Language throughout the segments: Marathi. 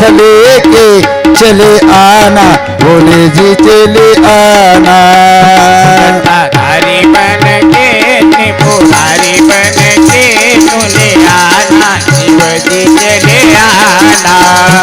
साथ लेके चले आना भोले जी चले आना। धारी बन के त्रिपुरारी बन के चले आना शिव जी चले आना।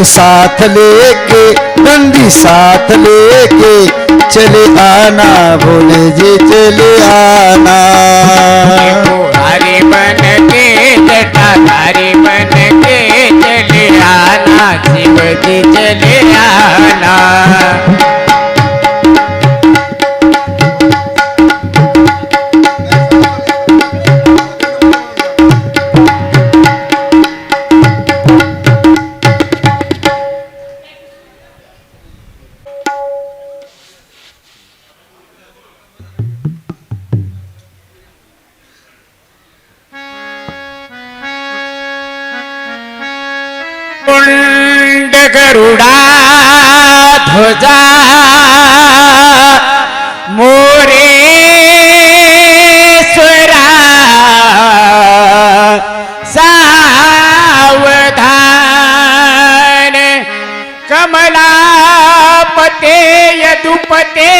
डंडी साथ लेके डंडी साथ लेके चले आना भोले जी चले आना। हरे बन के जटाधारी बन के चले आना शिव जी चले आना। कुंड गरुडा ध्वजा मोरेश्वरा सावधान कमलापते यदुपते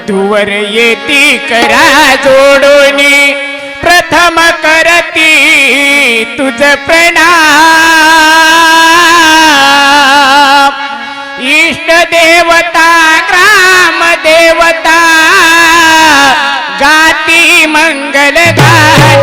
वधूवर येती करा जोडोनी. प्रथम करती तुझ प्रणाम. इष्ट देवता ग्राम देवता गाती मंगल गान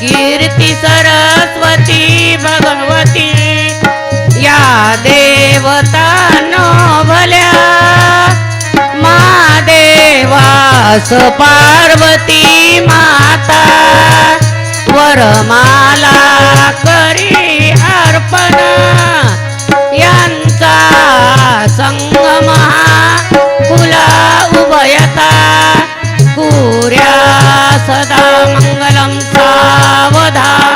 कीर्ती सरस्वती भगवती. या देवता नो भल्या. महादेवास पार्वती माता. वरमाला करी अर्पण. यांचा संगम फुला उभयता. कुर्या सदा मंगलम. सावधान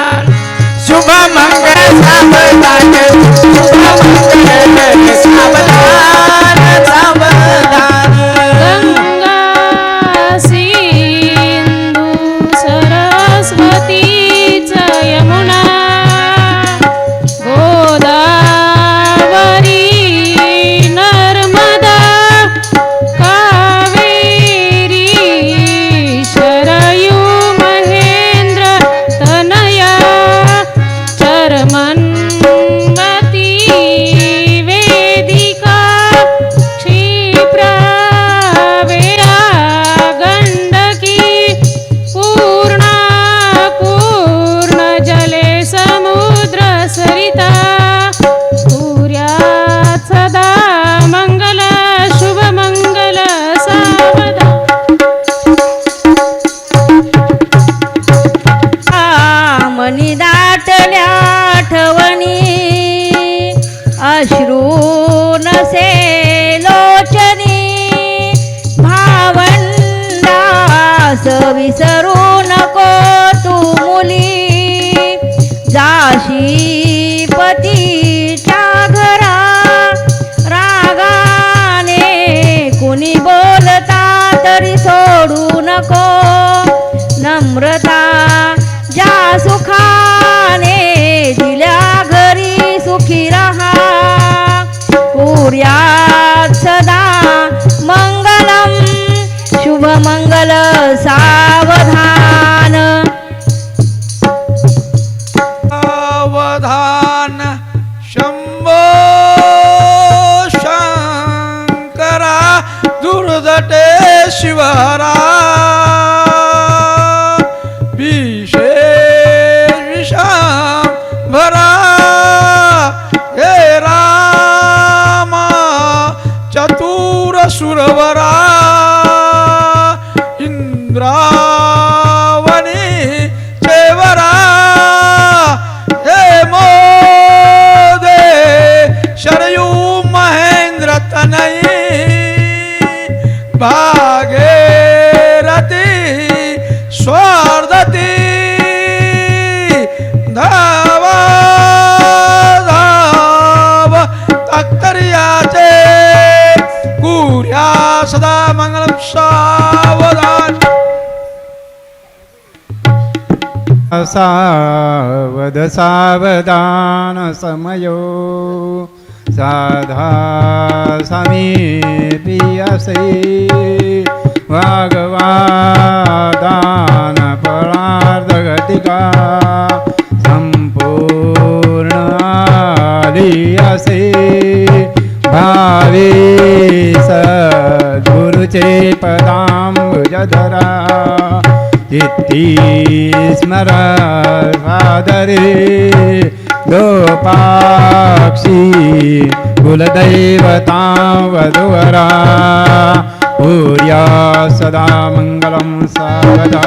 असं विसरू नको तू मुली. जाशी पतीच्या घरा रागाने कुणी बोलता तरी सोडू नको. नम्रता ज्या सुखाने दिल्या घरी सुखी रहा. पुऱ्या शुभ मंगल सावध सावधान समयो। साधा समीपियसे परार्थ परार्धगतिका संपूर्ण आलियसे भावे सद्गुरुचे पदांबुजधरा। इति स्मर मादरे गोपाक्षी कुलदैवतां वधुवरा भूया सदा मङ्गलं सर्वदा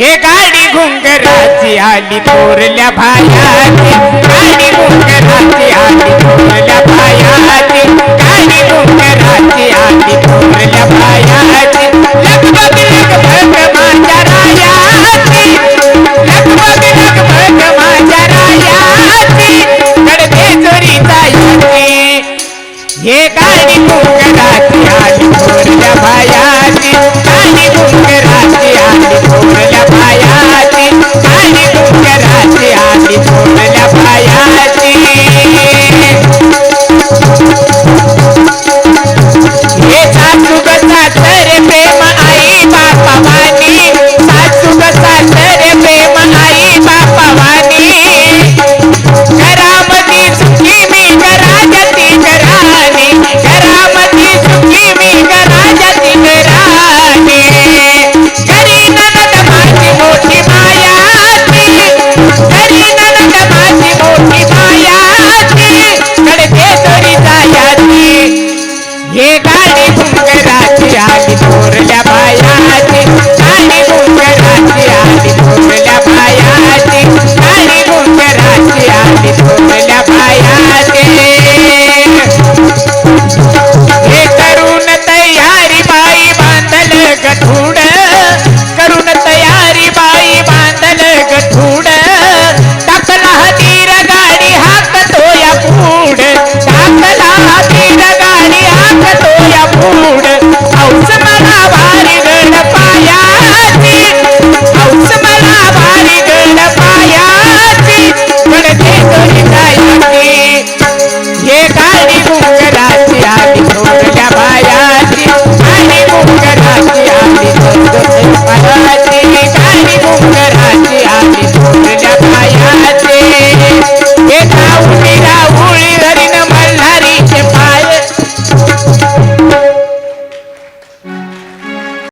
हे गाडी घुंगराची आली पोरल्या भायाची. गाडी घुंगराची आली पोरल्या भायाची. गाडी घुंगराची आली पोरल्या भायाची. हे गाडी घुंगराची आली पोरल्या भाया